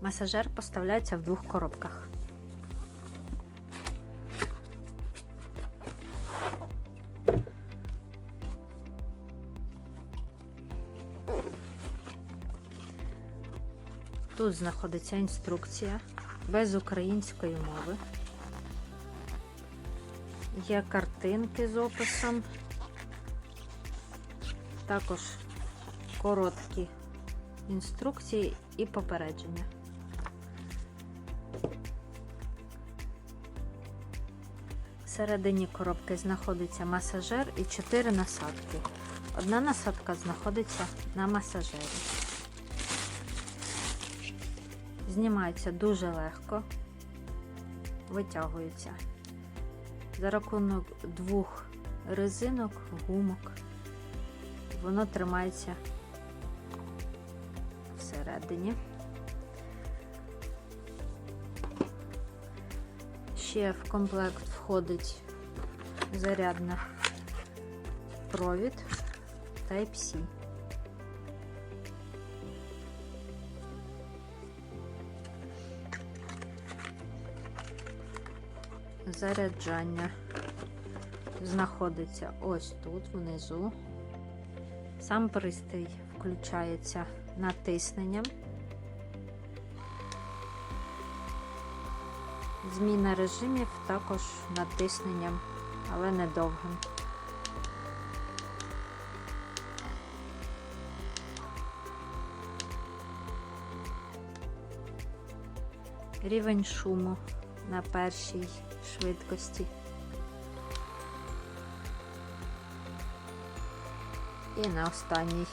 Масажер поставляється в двох коробках. Тут знаходиться інструкція без української мови. Є картинки з описом, також короткі інструкції і попередження. Всередині коробки знаходиться масажер і 4 насадки. Одна насадка знаходиться на масажері. Знімається дуже легко, витягується. За рахунок двох резинок, гумок, воно тримається всередині. Ще в комплект входить зарядна провід Type-C. Заряджання знаходиться ось тут внизу. Сам пристрій включається натисненням. Зміна режимів також натисненням, але недовгим. Рівень шуму на першій швидкості. І на останній.